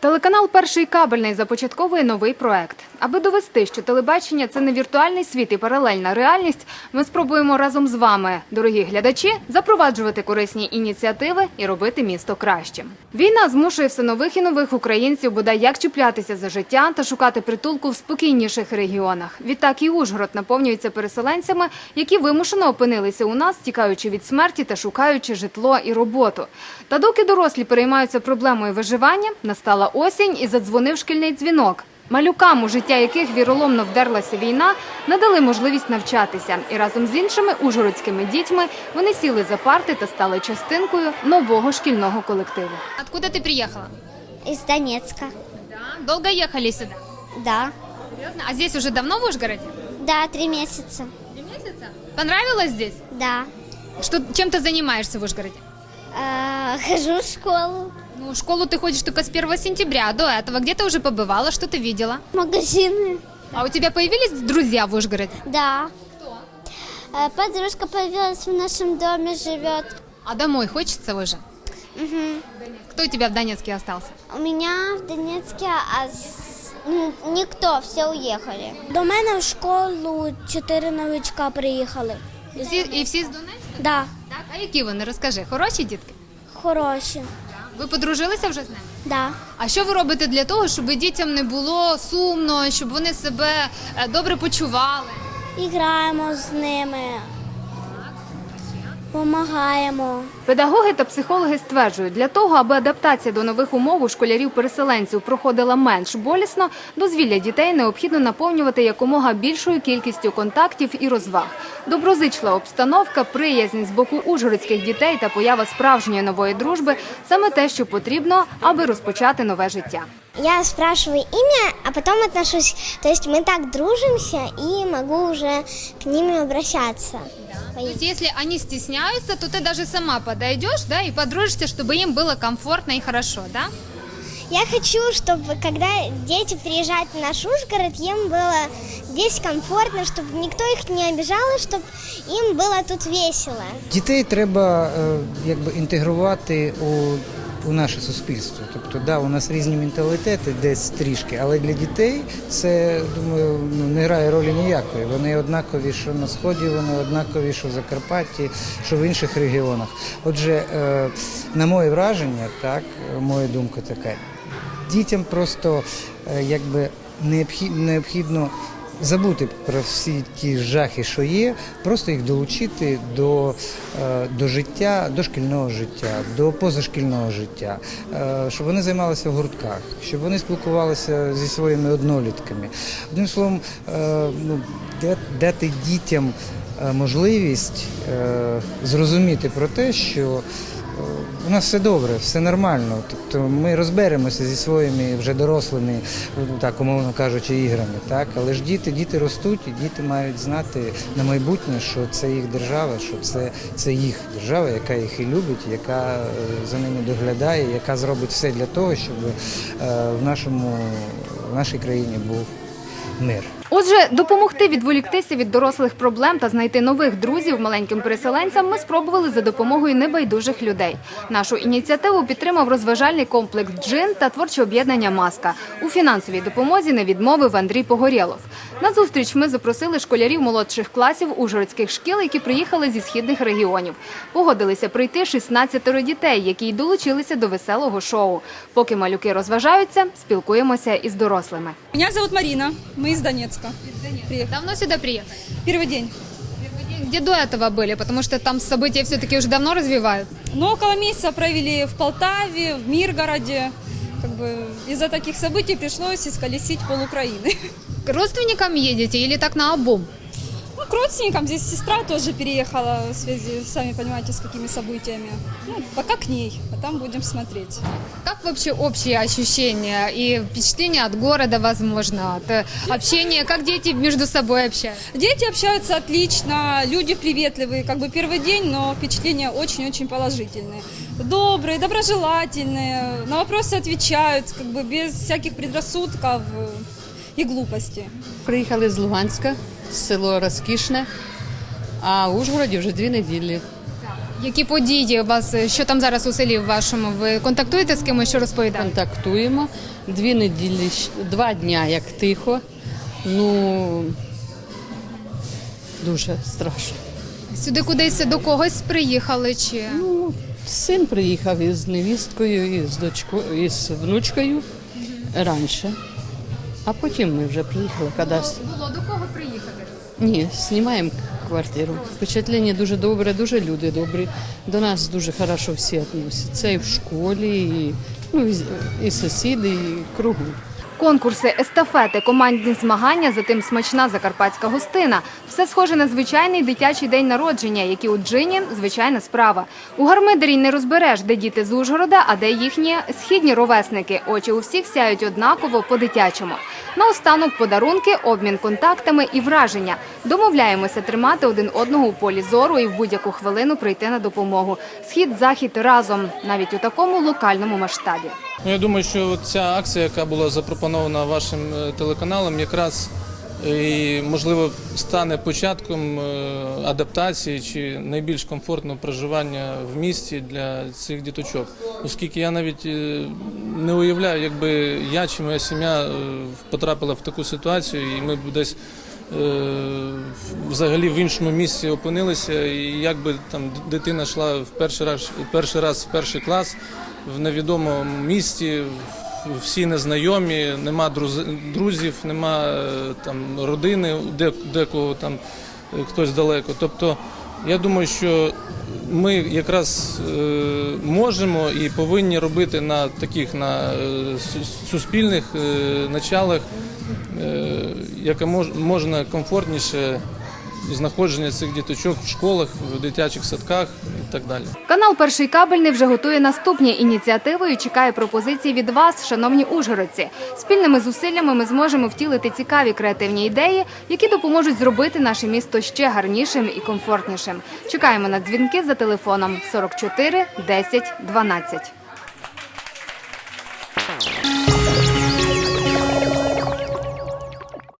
Телеканал Перший кабельний започатковує новий проект. Аби довести, що телебачення це не віртуальний світ і паралельна реальність. Ми спробуємо разом з вами, дорогі глядачі, запроваджувати корисні ініціативи і робити місто кращим. Війна змушує все нових і нових українців бодай як чіплятися за життя та шукати притулку в спокійніших регіонах. Відтак і Ужгород наповнюється переселенцями, які вимушено опинилися у нас, тікаючи від смерті та шукаючи житло і роботу. Та доки дорослі переймаються проблемою виживання, настала осінь і задзвонив шкільний дзвінок. Малюкам, у життя яких віроломно вдерлася війна, надали можливість навчатися. І разом з іншими ужгородськими дітьми вони сіли за парти та стали частинкою нового шкільного колективу. Откуда ти приїхала? Из Донецка. Довго їхали сюди? Да. Серйозно? А здесь уже давно в Ужгороде? Да, три месяца. Три месяца. Понравилось здесь? Да. Что, чем ты занимаешься в Ужгороде? Хожу в школу. Ну, в школу ты ходишь только с 1 сентября. а До этого где ты уже побывала? Что ты видела? Магазины. А у тебя появились друзья в Ужгороде? Да. Э, подружка появилась в нашем доме, живет. А домой хочется уже? Мгм. Кто у тебя в Донецке остался? У меня в Донецке а с- м, никто, все уехали. До мене в школу чотири новичка приїхали. І всі, і всі з Донецька? Да, Так, а які вони? Розкажи, хороші дітки? хороші. Ви подружилися вже з ними? Да. А що ви робите для того, щоб дітям не було сумно, щоб вони себе е, добре почували? Іграємо з ними. Помагаємо. Педагоги та психологи стверджують, для того, аби адаптація до нових умов у школярів-переселенців проходила менш болісно, дозвілля дітей необхідно наповнювати якомога більшою кількістю контактів і розваг. Доброзичлива обстановка, приязнь з боку ужгородських дітей та поява справжньої нової дружби саме те, що потрібно, аби розпочати нове життя. Я спрашиваю имя, а потом отношусь. То есть мы так дружимся и могу уже к ним обращаться. То есть, если они стесняются, то ты даже сама подойдешь, да, и подружишься, чтобы им было комфортно и хорошо, да? Я хочу, чтобы когда дети приезжают в наш Ужгород, им было здесь комфортно, чтобы никто их не обижал, чтобы им было тут весело. Дітей треба якби інтегрувати у, у наше суспільство. Тобто, да, у нас різні менталітети десь трішки, але для дітей це думаю ну, не грає ролі ніякої. Вони однакові, що на сході, вони однакові, що в Закарпатті, що в інших регіонах. Отже, е, на моє враження, так, моя думка така. Дітям просто е, якби необхід- необхідно забути про всі ті жахи, що є, просто їх долучити до, е, до життя, до шкільного життя, до позашкільного життя, е, щоб вони займалися в гуртках, щоб вони спілкувалися зі своїми однолітками. Одним словом, е, ну, дати дітям можливість зрозуміти про те, що у нас все добре, все нормально. Тобто ми розберемося зі своїми вже дорослими, так умовно кажучи, іграми. Так, але ж діти, діти ростуть, і діти мають знати на майбутнє, що це їх держава, що це, це їх держава, яка їх і любить, яка е, за ними доглядає, яка зробить все для того, щоб е, в нашому в нашій країні був мир. Отже, допомогти відволіктися від дорослих проблем та знайти нових друзів маленьким переселенцям ми спробували за допомогою небайдужих людей. Нашу ініціативу підтримав розважальний комплекс Джин та творче об'єднання Маска. У фінансовій допомозі не відмовив Андрій Погорєлов. На зустріч ми запросили школярів молодших класів ужгородських шкіл, які приїхали зі східних регіонів. Погодилися прийти 16 дітей, які й долучилися до веселого шоу. Поки малюки розважаються, спілкуємося із дорослими. Меня зовут Марина, мы из Донецка. Приехали. Давно сюда приехали? Первый день. Где до этого были? Потому что там события все-таки уже давно развивают. Но около месяца провели в Полтаве, в Миргороде. Как бы из-за таких событий пришлось исколесить пол Украины. К родственникам едете или так на обум? Ну, к родственникам здесь сестра тоже переехала в связи, сами понимаете, с какими событиями. Ну, пока к ней, а там будем смотреть. Как вообще общие ощущения и впечатления от города, возможно, от э, общения, как дети между собой общаются? Дети общаются отлично, люди приветливые, как бы первый день, но впечатления очень-очень положительные. Добрые, доброжелательные, на вопросы отвечают, как бы без всяких предрассудков и глупости. Приїхали з Луганська, село Розкішне, а в Ужгороді вже дві неділі. Які події у вас, що там зараз у селі вашому? Ви контактуєте з кимось, що розповідаєте? контактуємо. Дві неділі, два дня як тихо. Ну дуже страшно. Сюди кудись до когось приїхали чи Ну, син приїхав із невісткою, із дочкою, із внучкою раніше. А потім ми вже приїхали Коли... було до кого приїхати? Ні, знімаємо квартиру. Впечатлення дуже добре, дуже люди добрі. До нас дуже хорошо всі відносяться. І в школі, і, ну, і, сусіди, і кругу. Конкурси, естафети, командні змагання, затим смачна закарпатська гостина. Все схоже на звичайний дитячий день народження, який у Джині – звичайна справа. У Гармидері не розбереш, де діти з Ужгорода, а де їхні східні ровесники. Очі у всіх сяють однаково по-дитячому. Наостанок подарунки, обмін контактами і враження. Домовляємося тримати один одного у полі зору і в будь-яку хвилину прийти на допомогу. Схід-захід разом, навіть у такому локальному масштабі. Ну, я думаю, що ця акція, яка була запропонована вашим е, телеканалом, якраз е, і можливо стане початком е, адаптації чи найбільш комфортного проживання в місті для цих діточок. Оскільки я навіть не уявляю, якби я чи моя сім'я потрапила в таку ситуацію, і ми б десь взагалі в іншому місці опинилися, і якби там дитина йшла в перший раз, перший раз в перший клас в невідомому місті, всі незнайомі, нема друзів, нема е, там родини, де, декого там е, хтось далеко. Тобто, я думаю, що ми якраз е, можемо і повинні робити на таких на е, суспільних е, началах, е, мож, можна комфортніше знаходження цих діточок в школах, в дитячих садках і так далі. Канал Перший кабельний вже готує наступні ініціативи і чекає пропозицій від вас, шановні ужгородці. Спільними зусиллями ми зможемо втілити цікаві креативні ідеї, які допоможуть зробити наше місто ще гарнішим і комфортнішим. Чекаємо на дзвінки за телефоном 44 10 12.